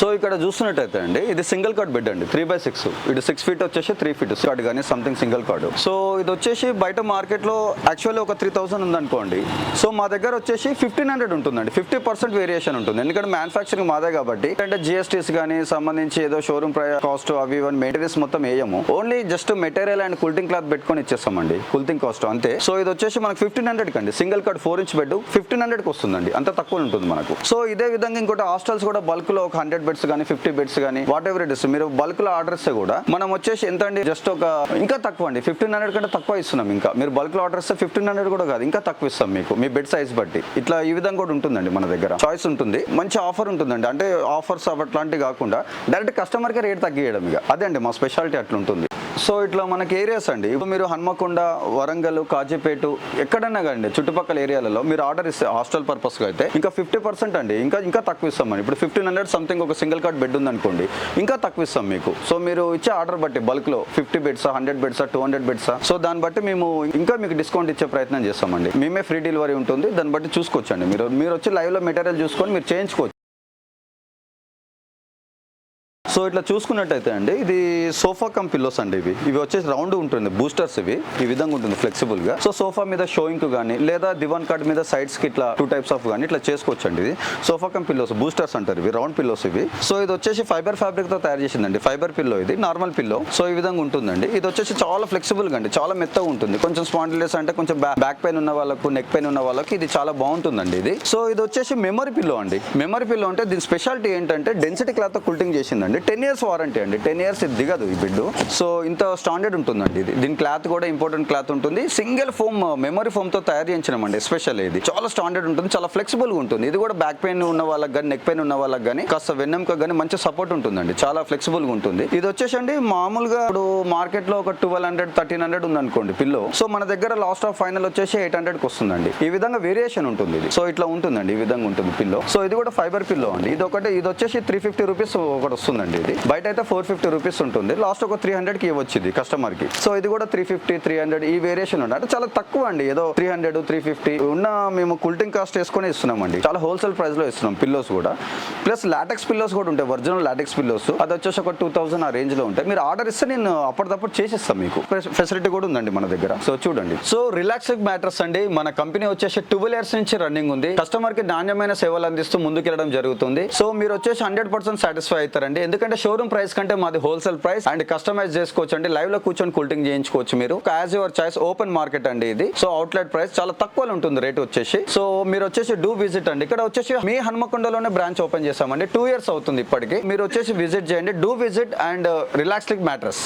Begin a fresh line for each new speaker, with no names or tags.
So ఇక్కడ చూస్తున్నట్టయితే అండి ఇది సింగిల్ కార్డ్ బెడ్ అండి త్రీ బై సిక్స్ ఇటు సిక్స్ ఫీట్ వచ్చేసి త్రీ ఫీట్ కార్డ్ కానీ సంథింగ్ సింగిల్ కార్డ్ సో ఇది వచ్చేసి బయట మార్కెట్లో యాక్చువల్లీ ఒక త్రీ థౌసండ్ ఉందనుకోండి. సో మా దగ్గర వచ్చేసి ఫిఫ్టీన్ హండ్రెడ్ ఉంటుందండి. ఫిఫ్టీ పర్సెంట్ వేరియేషన్ ఉంటుంది. ఎందుకంటే మ్యానుఫాక్చరింగ్ మాదే కాబట్టి. అంటే జిఎస్టీస్ కానీ సంబంధించి ఏదో షోరూమ్ కాస్ట్ అవి ఇవన్నీ మెటీరియల్స్ మొత్తం వేయము. Only just material and quilting cloth పెట్టుకొని ఇచ్చేస్తామండి. కూలింగ్ కాస్ట్ అంతే. సో ఇది వచ్చేసి మనకు ఫిఫ్టీన్ హండ్రెడ్ కండి. Single card four inch bed fifteen హండ్రెడ్కి వస్తుందండి. అంత తక్కువ ఉంటుంది మనకు. సో ఇదే విధంగా ఇంకోటి హాస్టల్స్ కూడా బల్క్లో ఒక హండ్రెడ్ బెడ్స్ కానీ ఫిఫ్టీ బెడ్స్ కానీ వాట్ ఎవర్ ఇట్ ఇస్ మీరు బల్క్లో ఆర్డర్ ఇస్తే కూడా మనం వచ్చేసి ఎంత అండి? జస్ట్ ఒక ఇంకా తక్కువ అండి. ఫిఫ్టీన్ హండ్రెడ్ కంటే తక్కువ ఇస్తున్నాం ఇంకా. మీరు బల్క్లో ఆర్డర్ ఇస్తే ఫిఫ్టీన్ హండ్రెడ్ కూడా కాదు ఇంకా తక్కువ ఇస్తాం మీకు. మీ బెడ్ సైజ్ బట్టి. ఇట్లా ఈ విధంగా కూడా ఉంటుందండి మన దగ్గర. చాయిస్ ఉంటుంది. మంచి ఆఫర్ ఉంటుందండి. అంటే ఆఫర్స్ అట్లాంటివి కాకుండా డైరెక్ట్ కస్టమర్కి రేట్ తగ్గియడం ఇక. అదే అండి మా స్పెషాలిటీ అట్లుంటుంది. సో ఇట్లా మనకి ఏరియాస్ అండి. ఇప్పుడు మీరు హన్మకొండ వరంగల్ కాజీపేట ఎక్కడైనా కానీ చుట్టుపక్కల ఏరియాలలో మీరు ఆర్డర్ ఇస్తే హాస్టల్ పర్పస్గా అయితే ఇంకా ఫిఫ్టీ పర్సెంట్ అండి. ఇంకా ఇంకా తక్కువ ఇస్తామండి ఇప్పుడు ఫిఫ్టీన్ హండ్రెడ్ సంథింగ్ ఒక సింగిల్ కార్డ్ బెడ్ ఉందనుకోండి ఇంకా తక్కువ ఇస్తాం మీకు. సో మీరు ఇచ్చే ఆర్డర్ బట్టి బల్క్లో ఫిఫ్టీ బెడ్సా హండ్రెడ్ బెడ్సా టూ హండ్రెడ్ బెడ్సా సో దాన్ని బట్టి మేము ఇంకా మీకు డిస్కౌంట్ ఇచ్చే ప్రయత్నం చేస్తామండి. మేమే ఫ్రీ డెలివరీ ఉంటుంది. దాన్ని బట్టి చూసుకోవచ్చండి మీరు. మీరు వచ్చి లైవ్లో మెటీరియల్ చూసుకొని మీరు చేయించుకోవచ్చు. సో ఇట్లా చూసుకున్నట్టయితే అండి ఇది సోఫా కమ్ పిల్లోస్ అండి ఇవి. ఇవి వచ్చేసి రౌండ్ ఉంటుంది బూస్టర్స్ ఇవి. ఈ విధంగా ఉంటుంది ఫ్లెక్సిబుల్గా. సో సోఫా మీద షోయింగ్ కానీ లేదా దివాన్ కార్డ్ మీద సైడ్స్కి ఇట్లా టూ టైప్స్ ఆఫ్ కానీ ఇట్లా చేసుకోవచ్చు అండి ఇది. సోఫా కమ్ పిల్లోస్ బూస్టర్స్ అంటారు ఇవి రౌండ్ పిల్లోస్ ఇవి. సో ఇది వచ్చేసి ఫైబర్ ఫ్యాబ్రిక్తో తయారు చేసిందండి ఫైబర్ పిల్లో ఇది నార్మల్ పిల్లో సో ఈ విధంగా ఉంటుందండి. ఇది వచ్చేసి చాలా ఫ్లెక్సిబుల్గా అండి చాలా మెత్తగా ఉంటుంది. కొంచెం స్పాండిలెస్ అంటే కొంచెం బ్యాక్ పెయిన్ ఉన్న వాళ్ళకు నెక్ పెయిన్ ఉన్న వాళ్ళకి ఇది చాలా బాగుంటుందండి ఇది. సో ఇది వచ్చేసి మెమరీ పిల్లో అండి. మెమరీ పిల్లో అంటే దీని స్పెషాలిటీ ఏంటంటే డెన్సిటీ క్లాత్తో కుల్టింగ్ చేసిందండి. టెన్ ఇయర్స్ వారంటీ అండి. టెన్ ఇయర్స్ ఇది దిగదు ఈ బిడ్డు. సో ఇంత స్టాండర్డ్ ఉంటుందండి ఇది. దీని క్లాత్ కూడా ఇంపార్టెంట్ క్లాత్ ఉంటుంది. సింగిల్ ఫోమ్ మెమరీ ఫోమ్తో తయారు చేయించినామండి స్పెషల్ ఇది. చాలా స్టాండర్డ్ ఉంటుంది చాలా ఫ్లెక్సిబుల్గా ఉంటుంది. ఇది కూడా బ్యాక్ పెయిన్ ఉన్న వాళ్ళకి కానీ నెక్ పెయిన్ ఉన్న వాళ్ళకి కానీ కాస్త వెన్నెంక కానీ మంచి సపోర్ట్ ఉంటుందండి. చాలా ఫ్లెక్సిబుల్గా ఉంటుంది. ఇది వచ్చేసండి మామూలుగా ఇప్పుడు మార్కెట్లో ఒక ట్వెల్వ్ హండ్రెడ్ థర్టీన్ హండ్రెడ్ ఉందనుకోండి పిల్లో. సో మన దగ్గర లాస్ట్ ఆఫ్ ఫైనల్ వచ్చేసి ఎయిట్ హండ్రెడ్కి వస్తుందండి. ఈ విధంగా వేరియేషన్ ఉంటుంది ఇది. సో ఇట్లా ఉంటుందండి ఈ విధంగా ఉంటుంది పిల్లో. సో ఇది కూడా ఫైబర్ పిల్లో అండి. ఇది ఒకటి ఇది వచ్చేసి త్రీ ఫిఫ్టీ రూపీస్ ఒకటి వస్తుందండి. ఇది బయట అయితే ఫోర్ ఫిఫ్టీ రూపీస్ ఉంటుంది. లాస్ట్ ఒక త్రీ హండ్రెడ్కి ఇవ్వచ్చు ఇది కస్టమర్కి. సో ఇది కూడా త్రీ ఫిఫ్టీ త్రీ హండ్రెడ్ ఈ వేరియేషన్ ఉంది అంటే చాలా తక్కువ అండి. ఏదో త్రీ హండ్రెడ్ త్రీ ఫిఫ్టీ ఉన్న మేము కుల్టింగ్ కాస్ట్ వేసుకొని ఇస్తున్నామండి. చాలా హోల్సేల్ ప్రైస్లో ఇస్తున్నాం పిల్లోస్ కూడా. ప్లస్ లాటెక్స్ పిల్లోస్ కూడా ఉంటాయి. ఒరిజినల్ లాటెక్స్ పిల్లోస్ అది వచ్చేసి ఒక టూ థౌసండ్ ఆ రేంజ్లో ఉంటాయి. మీరు ఆర్డర్ ఇస్తే నేను అప్పటిదప్పుడు చేసిస్తాను మీకు. ఫెసిలిటీ కూడా ఉందండి మన దగ్గర. సో చూడండి. సో రిలాక్సింగ్ మ్యాటర్స్ అండి. మన కంపెనీ వచ్చేసి ట్వెల్వ్ ఇయర్స్ నుంచి రన్నింగ్ ఉంది. కస్టమర్కి నాణ్యమైన సేవలు అందిస్తూ ముందుకెళ్ళడం జరుగుతుంది. సో మీరు వచ్చేసి హండ్రెడ్ పర్సెంట్ సాటిస్ఫై అవుతారండి. ఎందుకంటే షోరూమ్ ప్రైస్ కంటే మాది హోల్సేల్ ప్రైస్ అండ్ కస్టమైజ్ చేసుకోవచ్చు అండి. లైవ్లో కూర్చొని కూల్టింగ్ చేయించుకోవచ్చు మీరు. As your choice open market అండి ఇది. సో అవుట్లెట్ ప్రైస్ చాలా తక్కువలో ఉంటుంది రేట్ వచ్చేసి. సో మీరు వచ్చేసి డూ విజిట్ అండి. ఇక్కడ వచ్చేసి మీ హన్మకొండలోనే బ్రాంచ్ ఓపెన్ చేసామండి టూ ఇయర్స్ అవుతుంది ఇప్పటికి. మీరు వచ్చేసి విజిట్ చేయండి. డూ విజిట్ అండ్ రిలాక్స్లిక్ మ్యాట్రస్